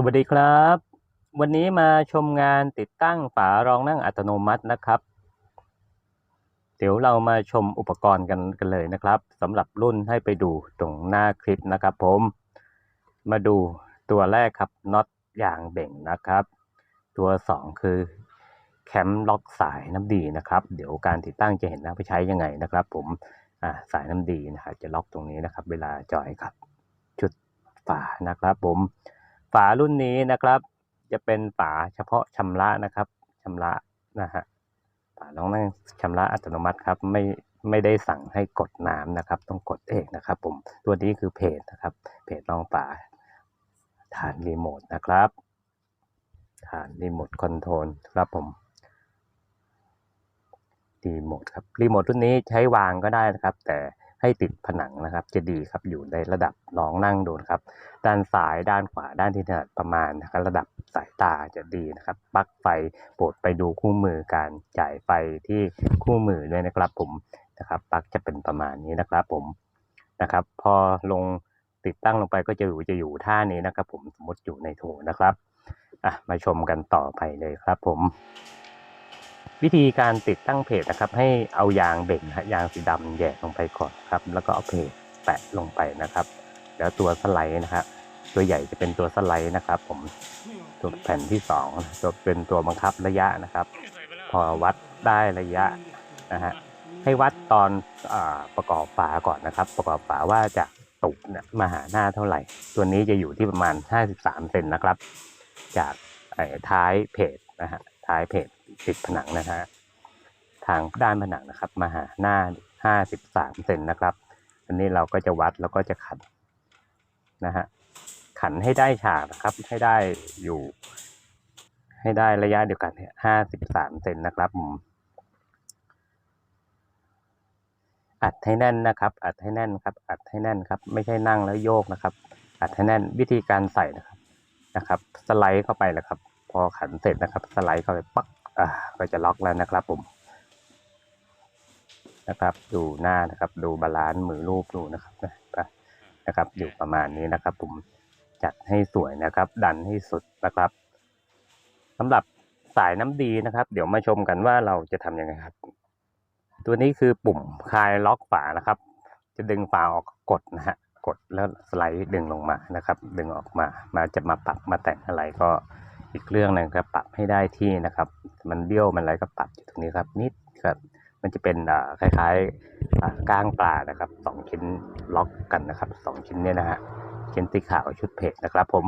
สวัสดีครับ วันนี้มาชมงานติดตั้งฝารองนั่งอัตโนมัตินะครับ เดี๋ยวเรามาชมอุปกรณ์กันกันเลยนะครับสำหรับรุ่นให้ไปดูตรงหน้าคลิปนะครับ ผม มาดูตัวแรกครับน็อตยางเบ่งนะครับ ตัวสองคือแคมล็อกสายน้ำดีนะครับ เดี๋ยวการติดตั้งจะเห็นนะไปใช้ยังไงนะครับ ผมอ่าสายน้ำดีนะครับจะล็อกตรงนี้นะครับ เวลาจอยครับชุดฝานะครับ ผม ฝารุ่นนี้นะครับ จะเป็นฝาเฉพาะชำระนะครับชำระนะฮะฝาน้องนั่งชำระอัตโนมัติครับ ไม่ไม่ได้สั่งให้กดน้ำนะครับ ต้องกดเองนะครับ ผมตัวนี้คือเพจนะครับ เพจรองฝาฐานรีโมทนะครับฐานรีโมทคอนโทรลครับผมรีโมทครับรีโมทรุ่นนี้ใช้วางก็ได้นะครับ แต่ ให้ติดผนังนะครับ จะดีครับอยู่ในระดับลองนั่งโดนครับ ด้านซ้ายด้านขวาด้านที่ถนัดประมาณนะครับระดับสายตาจะดีนะครับปลั๊กไฟโปรดไปดูคู่มือการจ่ายไฟที่คู่มือด้วยนะครับ ผมนะครับปลั๊กจะเป็นประมาณนี้นะครับ ผมนะครับ พอลงติดตั้งลงไปก็จะอยู่จะอยู่ท่านี้นะครับ ผมสมมติอยู่ในโถนะครับอะมาชมกันต่อไปเลยครับ ผม วิธีการติดตั้งเพจนะครับ ให้เอายางเบ่งนะยางสีดำแหย่ลงไปก่อนครับ แล้วก็เอาเพจแปะลงไปนะครับ แล้วตัวสไลด์นะครับตัวใหญ่จะเป็นตัวสไลด์นะครับ ผมตัวแผ่นที่สองตัวเป็นตัวบังคับระยะนะครับ พอวัดได้ระยะนะฮะให้วัดตอนอประกอบฝาก่อนนะครับ ประกอบฝาว่าจากตุกเนี่ยมาหาหน้าเท่าไหร่ ตัวนี้จะอยู่ที่ประมาณ 53เซนนะครับ จากท้ายเพจนะฮะท้ายเพจ ติดผนังนะฮะทางด้านผนังนะครับ มาหาหน้า 53 เซนนะครับ อันนี้เราก็จะวัดแล้วก็จะขันนะฮะขันให้ได้ฉากนะครับ ให้ได้อยู่ ให้ได้ระยะเดียวกันเนี่ยห้าสิบสามเซนนะครับผมอัดให้แน่นนะครับ อัดให้แน่นครับ อัดให้แน่นครับ ไม่ใช่นั่งแล้วโยกนะครับ อัดให้แน่นวิธีการใส่นะครับนะครับ สไลด์เข้าไปแล้วครับ พอขันเสร็จนะครับ สไลด์เข้าไปปัก อ่าก็จะล็อกแล้วนะครับผม นะครับ ดูหน้านะครับ ดูบาลานซ์มือรูปดูนะครับนะนะครับ อยู่ประมาณนี้นะครับ ผมจัดให้สวยนะครับ ดันให้สุดนะครับสำหรับสายน้ำดีนะครับ เดี๋ยวมาชมกันว่าเราจะทำยังไงครับ ตัวนี้คือปุ่มคลายล็อกฝานะครับ จะดึงฝาออกกดนะฮะกดแล้วสไลด์ดึงลงมานะครับ ดึงออกมา มาจะมาปรับมาแต่งอะไรก็ อีกเรื่องหนึงครับปรับให้ได้ที่นะครับ มันเบี้ยวมันอะไรก็ปรับอยู่ตรงนี้ครับนิดครับมันจะเป็นคล้ายๆก้างปลานะครับสองชิ้นล็อกกันนะครับสองชิ้นเนี่ยนะฮะชิ้นสีขาวชุดเพจนะครับผม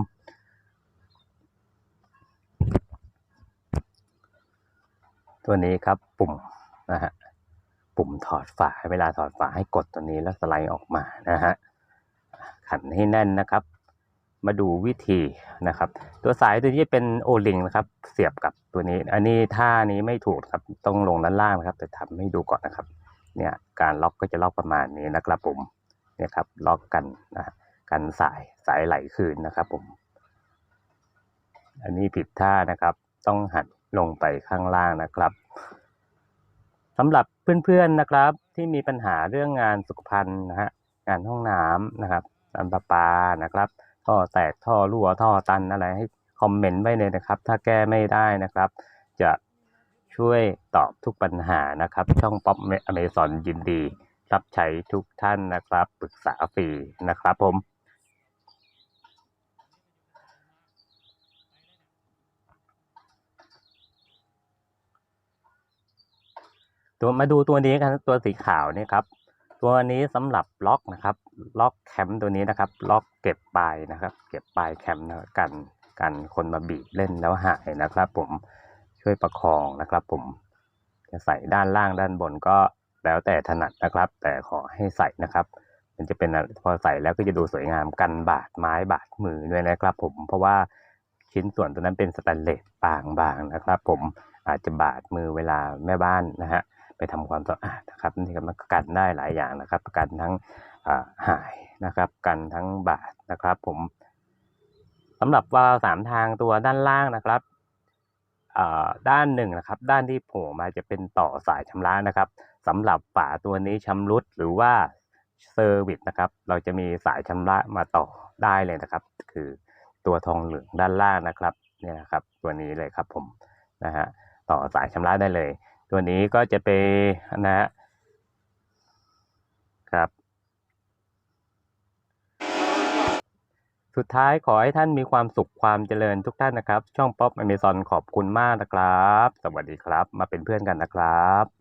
ตัวนี้ครับปุ่มนะฮะปุ่มถอดฝาเวลาถอดฝาให้กดตัวนี้แล้วสไลด์ออกมานะฮะขันให้แน่นนะครับ มาดูวิธีนะครับ ตัวสายตัวนี้เป็นโอลิงนะครับ เสียบกับตัวนี้ อันนี้ท่านี้ไม่ถูกครับ ต้องลงด้านล่างนะครับ แต่ทำให้ดูก่อนนะครับ เนี่ยการล็อกก็จะล็อกประมาณนี้นะครับผมเนี่ยครับล็อกกันนะฮะกันสายสายไหลคืนนะครับผม อันนี้ผิดท่านะครับ ต้องหันลงไปข้างล่างนะครับสำหรับเพื่อนๆนะครับ ที่มีปัญหาเรื่องงานสุขภัณฑ์นะฮะงานห้องน้ำนะครับน้ำประปานะครับ ท่อแตกท่อรั่วท่อตันอะไรให้คอมเมนต์ไว้เลยนะครับ ถ้าแก้ไม่ได้นะครับ จะช่วยตอบทุกปัญหานะครับ ช่องป๊อปอเมซอนยินดี รับใช้ทุกท่านนะครับ ปรึกษาฟรีนะครับผมตัวมาดูตัวนี้กันตัวสีขาวนี่ครับ ตัวนี้สำหรับล็อกนะครับ ล็อกแคมตัวนี้นะครับ ล็อกเก็บปลายนะครับ เก็บปลายแคมนะครับกันกันคนมาบีบเล่นแล้วหายนะครับ ผมช่วยประคองนะครับ ผมจะใส่ด้านล่างด้านบนก็แล้วแต่ถนัดนะครับ แต่ขอให้ใส่นะครับ มันจะเป็นพอใส่แล้วก็จะดูสวยงามกันบาดไม้บาดมือด้วยนะครับ ผมเพราะว่าชิ้นส่วนตัวนั้นเป็นสแตนเลสบางๆนะครับ ผมอาจจะบาดมือเวลาแม่บ้านนะฮะ ไปทำความสะอาดนะครับนี่ก็มันกันได้หลายอย่างนะครับ กันทั้งหายนะครับ กันทั้งบาดนะครับ ผมสำหรับวาล์วสามทางตัวด้านล่างนะครับด้านหนึ่งนะครับ ด้านที่โผล่มาจะเป็นต่อสายชำระนะครับสำหรับฝาตัวนี้ชำรุดหรือว่าเซอร์วิสนะครับ เราจะมีสายชำระมาต่อได้เลยนะครับ คือตัวทองเหลืองด้านล่างนะครับเนี่ยนะครับ ตัวนี้เลยครับผมนะฮะต่อสายชำระได้เลย ตัวนี้ก็จะเป็นนะฮะครับ สุดท้ายขอให้ท่านมีความสุขความเจริญทุกท่านนะครับ ช่องป๊อปอเมซอนขอบคุณมากนะครับ สวัสดีครับ มาเป็นเพื่อนกันนะครับ